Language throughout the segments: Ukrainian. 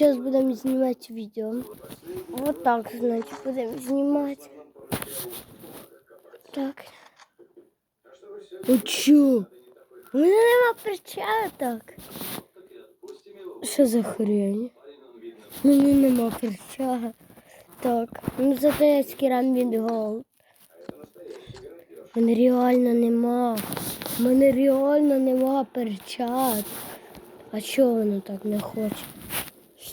зараз будемо знімати відео. Вот так, значить, будемо знімати. Так. Ну чо? У мене нема перчаток. Що за хрень? У мене нема перчаток. Так, ну зато я з керамбіт голд. У мене реально нема. Мене реально нема перчат. А чого воно так не хоче?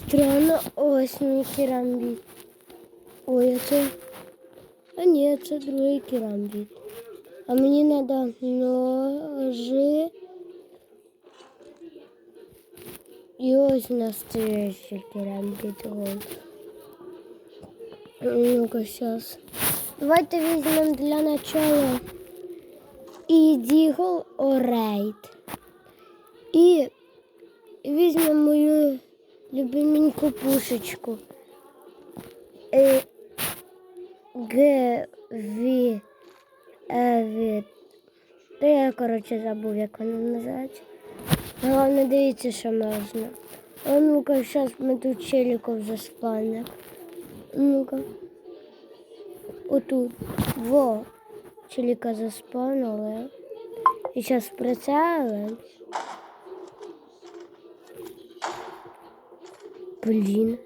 Странно, ось мій керамбіт. Ой, а це. А ні, це другий керамбіт. А мені треба ножи. І ось настоящий керамбіт. голд. Ну-ка, сейчас. Давайте візьмемо для начала Ідігл Орейд. І візьмемо мою любименьку пушечку. Е, Г, В, Е, Та я, коротше, забув, як вона називається. Головне, дивіться, що можна. А ну-ка, зараз ми тут челіков заспавнимо. Ну-ка. Отут. Во. Челіка заспавнили. І зараз прицелим. Блін.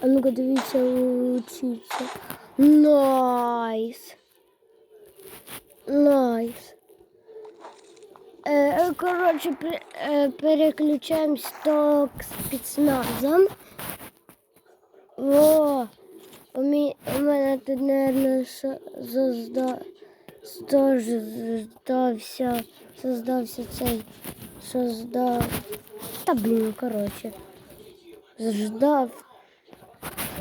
А ну-ка дивіться, учиться. Найс. Найс. Е, коротше, пе- е, переключаємось то к спецназам. О, у, мене тут, мабуть, зазда, теж здався, создався цей, создав, та блін, коротше, ждав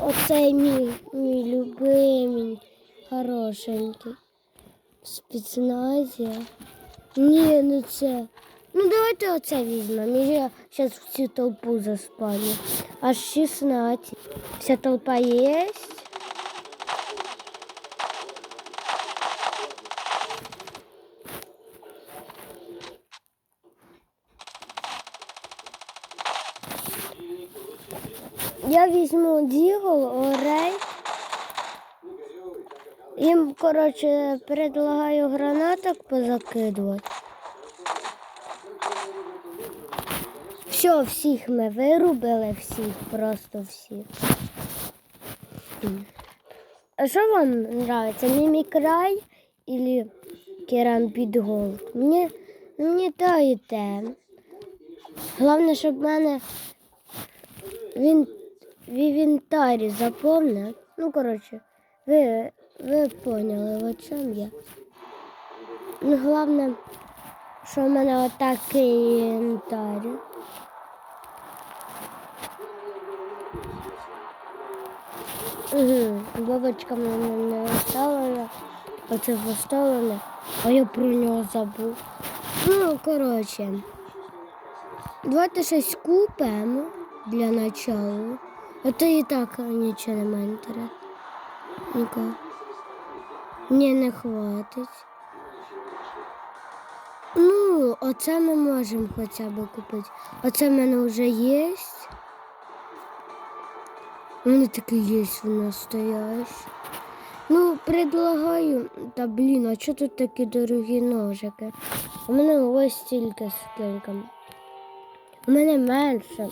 оцей мій, мій любимий, хорошенький, в спецназі. Ні, не це. Ну давайте оце візьмемо. Я зараз всю толпу заспалю. Аж 16. Вся толпа є. Я візьму дігл, орей. Їм, коротше, предлагаю гранаток позакидувати. Все, всіх ми вирубили, всіх, просто всіх. А що вам нравится? Мімікрай или керамбіт голд? Мені, мені то і те. Головне, щоб в мене він в інвентарі заповнив. Ну, коротше, ви, ви поняли, о чому я. Ну, головне, що в мене отакий інвентар. Угу. Бабочка мене не оставила, а це поставила, а я про нього забув. Ну, коротше, давайте щось купимо для начала. А то і так нічого немає інтересу. Нікого. Ні, не хватить. Ну, оце ми можемо хоча б купити. Оце в мене вже є. Мене такий є настоящий. Ну, предлагаю. Та блін, а чого тут такі дорогі ножики? У мене ось стільки скільки. У мене менше.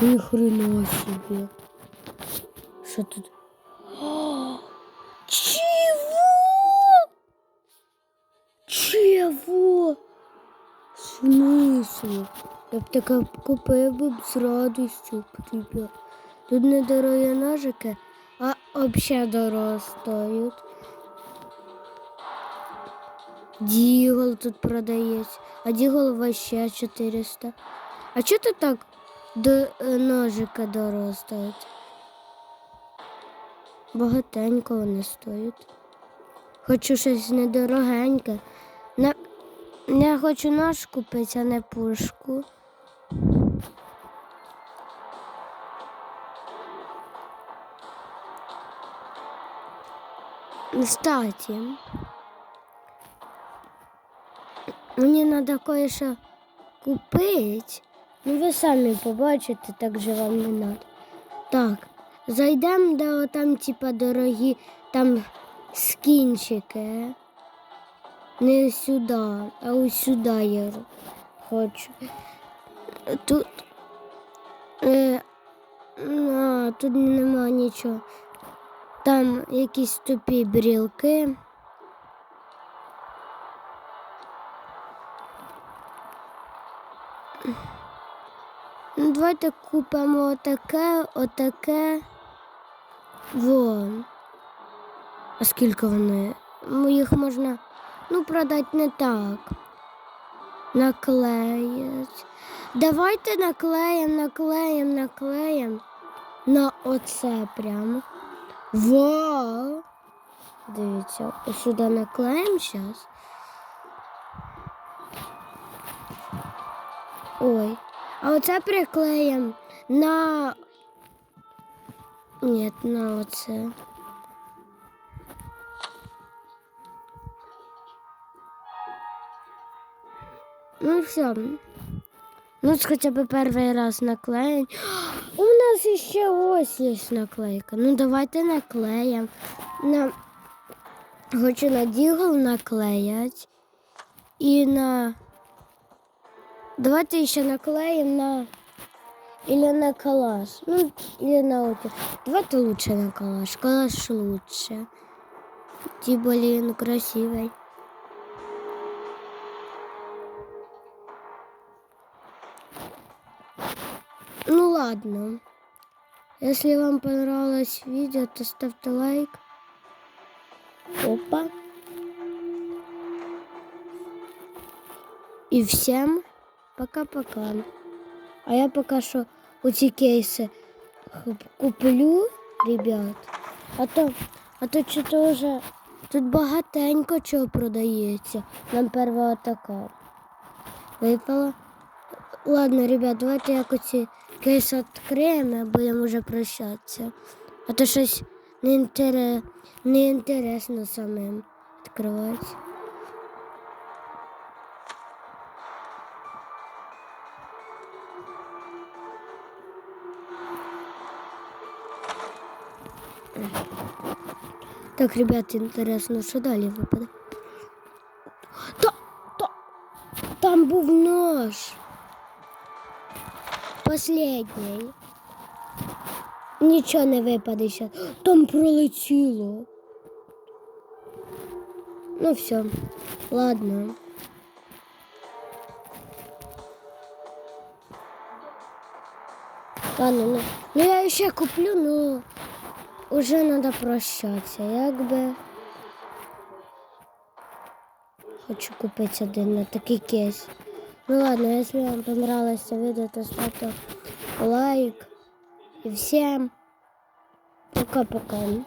Ні хрена собі. Що тут? О, Чего? Чего? В смысле? Я б таке купив би б з радістю, ребят. Тут не дорогі ножики, а взагалі дорого стоять. Дігол тут продається, а дігол вообще 400. А чого тут так до е, ножика дорого стоять? Багатенько вони стоять. Хочу щось недорогеньке. Не, не хочу нож купити, а не пушку. Кстати, мені треба кое-що купити. Ну ви самі побачите, так же вам не надо. Так, зайдемо, де там, типа, дорогі там скінчики. Не сюди, а ось сюди я хочу. Тут. Е, а, тут нема нічого. Там якісь тупі брілки. Ну, давайте купимо отаке, отаке. Вон. А скільки вони? Ну, їх можна ну, продати не так. Наклеять. Давайте наклеїмо, наклеїмо, наклеїмо на оце прямо. Вау! Дивіться, ось сюди наклеїмо зараз. Ой. А оце приклеїмо на. Ні, на оце. Ну все. Ну, хоча б перший раз наклеїмо. У нас ще ось є наклейка. Ну, давайте наклеїмо. На... Хочу на дігл наклеять. І на. Давайте ще наклеим на или на калаш. Ну, или на опер. Давайте лучше на калаш. Калаш лучше. Более он красивый. Ну ладно. Если вам понравилось видео, то ставьте лайк. Опа. И всем Пока-пока. А я пока що оці кейси куплю, ребят. А то, а то що вже тут багатенько чого продається. Нам перша така. Випала. Ладно, ребят, давайте якось ці кейси відкриємо, будемо вже прощатися. А то щось неінтере... неінтересно самим відкривати. Так, ребят, интересно, що далі випаде? Та, та, там був нож. Последній. Нічого не випаде ще. Там пролетіло. Ну все, ладно. Ладно, ну, ну я ще куплю, ну уже надо прощатися, якби. Хочу купити один на такий кейс. Ну ладно, если вам понравилось видео, то ставьте лайк. И всем пока-пока.